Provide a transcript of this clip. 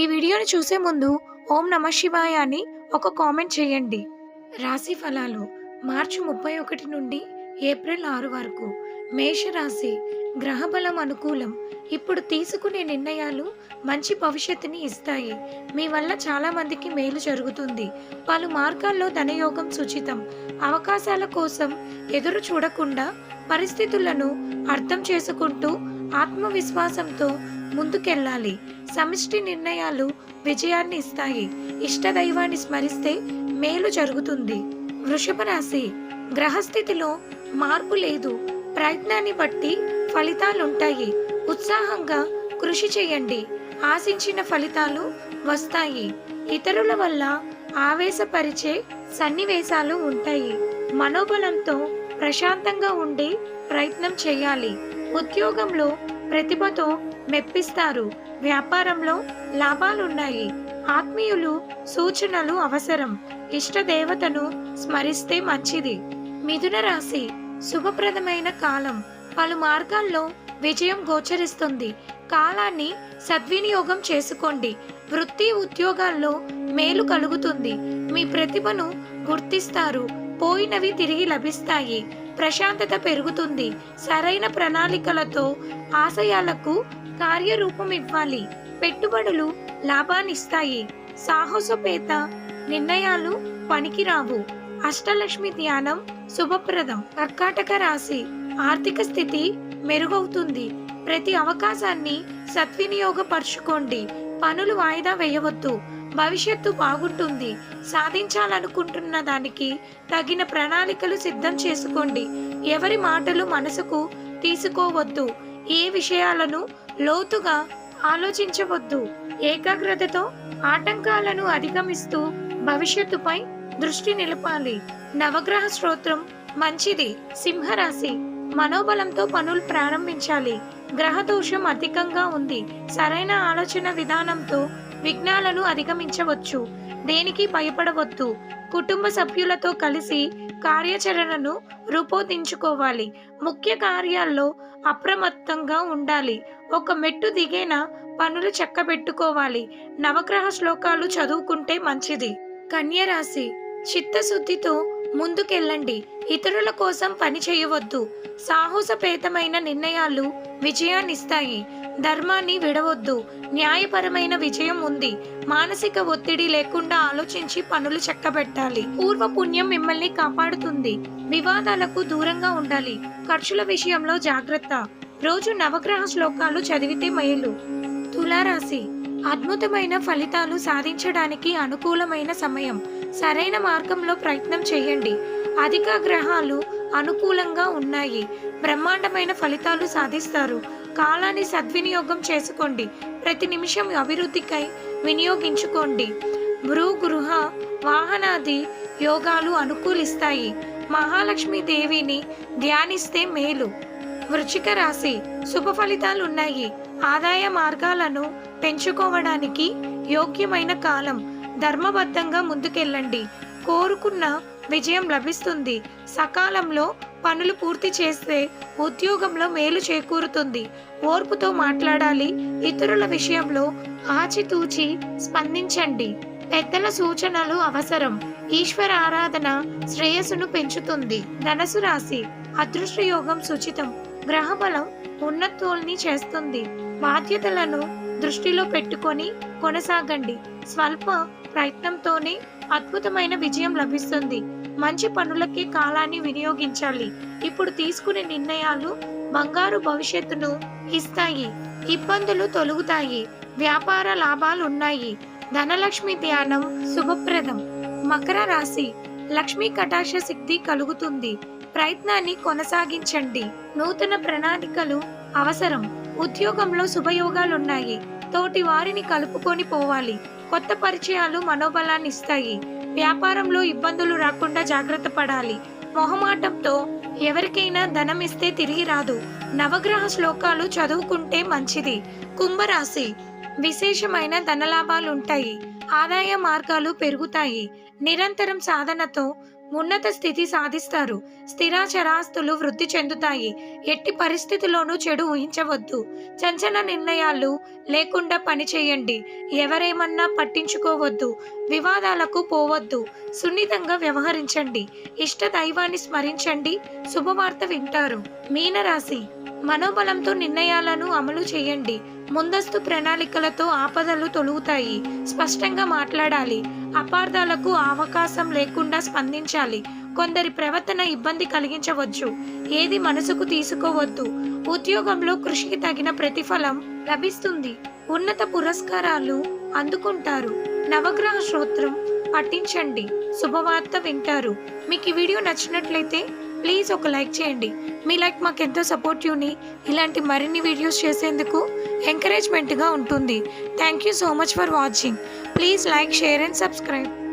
ఈ వీడియోని చూసే ముందు ఓం నమ శివాయ అని ఒక కామెంట్ చేయండి. రాశి ఫలాలు మార్చి ముప్పై ఒకటి నుండి ఏప్రిల్ ఆరు వరకు. మేషరాశి గ్రహబలం అనుకూలం. ఇప్పుడు తీసుకునే నిర్ణయాలు మంచి భవిష్యత్తుని ఇస్తాయి. మీ వల్ల చాలా మందికి మేలు జరుగుతుంది. పలు మార్గాల్లో ధనయోగం సుచితం. అవకాశాల కోసం ఎదురు చూడకుండా పరిస్థితులను అర్థం చేసుకుంటూ ఆత్మవిశ్వాసంతో ముందుకెళ్ళాలి. సమిష్టి నిర్ణయాలు విజయాన్ని ఇస్తాయి. ఇష్టదైవాన్ని స్మరిస్తే మేలు జరుగుతుంది. వృషభ రాశి. గ్రహస్థితిలో మార్పు లేదు. ప్రయత్నాన్ని బట్టి ఫలితాలుంటాయి. ఉత్సాహంగా కృషి చేయండి. ఆశించిన ఫలితాలు వస్తాయి. ఇతరుల వల్ల ఆవేశపరిచే సన్నివేశాలు ఉంటాయి. మనోబలంతో ప్రశాంతంగా ఉండే ప్రయత్నం చేయాలి. ఉద్యోగంలో ప్రతిభతో మెప్పిస్తారు. వ్యాపారంలో లాభాలున్నాయి. ఆత్మీయులు సూచనలు అవసరం. ఇష్ట దేవతను స్మరిస్తే మంచిది. మిథున రాశి శుభప్రదమైన కాలం. పలు మార్గాల్లో విజయం గోచరిస్తుంది. కాలాన్ని సద్వినియోగం చేసుకోండి. వృత్తి ఉద్యోగాల్లో మేలు కలుగుతుంది. మీ ప్రతిభను గుర్తిస్తారు. పోయినవి తిరిగి లభిస్తాయి. ప్రశాంతత పెరుగుతుంది. సరైన ప్రణాళికలతో ఆశయాలకు కార్యరూపం ఇవ్వాలి. పెట్టుబడులు లాభాన్నిస్తాయి. సాహసోపేత నిర్ణయాలు పనికిరావు. అష్టలక్ష్మి ధ్యానం శుభప్రదం. కర్కాటక రాశి ఆర్థిక స్థితి మెరుగవుతుంది. ప్రతి అవకాశాన్ని సద్వినియోగపరుచుకోండి. పనులు వాయిదా వేయవద్దు. భవిష్యత్తు బాగుంటుంది. సాధించాలనుకుంటున్న దానికి తగిన ప్రణాళికలు సిద్ధం చేసుకోండి. ఎవరి మాటలు మనసుకు తీసుకోవద్దు. ఏ విషయాలను లోతుగా ఆలోచించవద్దు. ఏకాగ్రతతో ఆటంకాలను అధిగమిస్తూ భవిష్యత్తుపై దృష్టి నిలపాలి. నవగ్రహ స్తోత్రం మంచిది. సింహరాశి మనోబలంతో పనులు ప్రారంభించాలి. గ్రహ దోషం అధికంగా ఉంది. సరైన ఆలోచన విధానంతో విఘ్నాలను అధిగమించవచ్చు. దేనికి భయపడవద్దు. కుటుంబ సభ్యులతో కలిసి కార్యాచరణను రూపొందించుకోవాలి. ముఖ్య కార్యాల్లో అప్రమత్తంగా ఉండాలి. ఒక మెట్టు దిగేన పనులు చక్కబెట్టుకోవాలి. నవగ్రహ శ్లోకాలు చదువుకుంటే మంచిది. కన్యరాశి. చిత్తశుద్ధితో ముందుకెళ్ళండి. ఇతరుల కోసం పని చేయవద్దు. సాహసపేతమైన నిర్ణయాలు విజయాన్నిస్తాయి. ధర్మాన్ని విడవద్దు. న్యాయపరమైన విజయం ఉంది. మానసిక ఒత్తిడి లేకుండా ఆలోచించి పనులు చక్కబెట్టాలి. పూర్వ పుణ్యం మిమ్మల్ని కాపాడుతుంది. వివాదాలకు దూరంగా ఉండాలి. ఖర్చుల విషయంలో జాగ్రత్త. రోజు నవగ్రహ శ్లోకాలు చదివితే మయలు తులారాశి అద్భుతమైన ఫలితాలు సాధించడానికి అనుకూలమైన సమయం. సరైన మార్గంలో ప్రయత్నం చేయండి. అధిక గ్రహాలు అనుకూలంగా ఉన్నాయి. బ్రహ్మాండమైన ఫలితాలు సాధిస్తారు. కాలాన్ని సద్వినియోగం చేసుకోండి. ప్రతి నిమిషం అభివృద్ధికై వినియోగించుకోండి. భ్రూ గృహ వాహనాది యోగాలు అనుకూలిస్తాయి. మహాలక్ష్మి దేవిని ధ్యానిస్తే మేలు. వృచ్చిక రాశి శుభ ఫలితాలు ఉన్నాయి ఆదాయ మార్గాలను పెంచుకోవడానికి యోగ్యమైన కాలం. ధర్మబద్ధంగా ముందుకెళ్ళండి. కోరుకున్న విజయం లభిస్తుంది. సకాలంలో పనులు పూర్తి చేస్తే ఉద్యోగంలో మేలు చేకూరుతుంది. ఓర్పుతో మాట్లాడాలి. ఇతరుల విషయంలో ఆచితూచి స్పందించండి. పెద్దల సూచనలు అవసరం. ఈశ్వర ఆరాధన శ్రేయస్సును పెంచుతుంది. ధనసు రాశి అదృష్ట యోగం సుచితం. గ్రహబలం ఉన్నతోల్ని చేస్తుంది. బాధ్యతలను దృష్టిలో పెట్టుకొని కొనసాగండి. స్వల్ప ప్రయత్నంతోనే అద్భుతమైన విజయం లభిస్తుంది. మంచి పనులకే కాలాన్ని వినియోగించాలి. ఇప్పుడు తీసుకునే నిర్ణయాలు బంగారు భవిష్యత్తును ఇస్తాయి. ఇబ్బందులు తొలుగుతాయి. వ్యాపార లాభాలు ఉన్నాయి ధనలక్ష్మి ధ్యానం శుభప్రదం. మకర రాశి లక్ష్మీ కటాక్ష శక్తి కలుగుతుంది. ప్రయత్నాన్ని కొనసాగించండి. నూతన ప్రణాళికలు అవసరం. ఉద్యోగంలో శుభయోగాలున్నాయి. తోటి వారిని కలుపుకొని పోవాలి. కొత్త పరిచయాలు మనోబలాన్ని ఇస్తాయి. వ్యాపారంలో ఇబ్బందులు రాకుండా జాగ్రత్త పడాలి. మొహమాటంతో ఎవరికైనా ధనం ఇస్తే తిరిగి రాదు. నవగ్రహ శ్లోకాలు చదువుకుంటే మంచిది. కుంభరాశి. విశేషమైన ధనలాభాలుంటాయి. ఆదాయ మార్గాలు పెరుగుతాయి. నిరంతరం సాధనతో ఉన్నత స్థితి సాధిస్తారు. స్థిరాచరాస్తులు వృద్ధి చెందుతాయి. ఎట్టి పరిస్థితిలోనూ చెడు ఊహించవద్దు. చంచల నిర్ణయాలు లేకుండా పని చేయండి. ఎవరేమన్నా పట్టించుకోవద్దు. వివాదాలకు పోవద్దు. సున్నితంగా వ్యవహరించండి. ఇష్ట దైవాన్ని స్మరించండి. శుభవార్త వింటారు. మీనరాశి మనోబలంతో నిర్ణయాలను అమలు చేయండి. ముందస్తు ప్రణాళికలతో ఆపదలు తొలుగుతాయి. స్పష్టంగా మాట్లాడాలి. అపార్థాలకు అవకాశం లేకుండా స్పందించాలి. కొందరి ప్రవర్తన ఇబ్బంది కలిగించవచ్చు. ఏది మనసుకు తీసుకోవద్దు. ఉద్యోగంలో కృషికి తగిన ప్రతిఫలం లభిస్తుంది. ఉన్నత పురస్కారాలు అందుకుంటారు. నవగ్రహ శ్రోత్రం పఠించండి. శుభవార్త వింటారు. మీకు ఈ వీడియో నచ్చినట్లయితే ప్లీజ్ ఒక లైక్ చేయండి. మీ లైక్ మాకు ఎంతో సపోర్టివ్ని ఇలాంటి మరిన్ని వీడియోస్ చేసేందుకు ఎంకరేజ్మెంట్గా ఉంటుంది. Thank you so much for watching. Please like share and subscribe.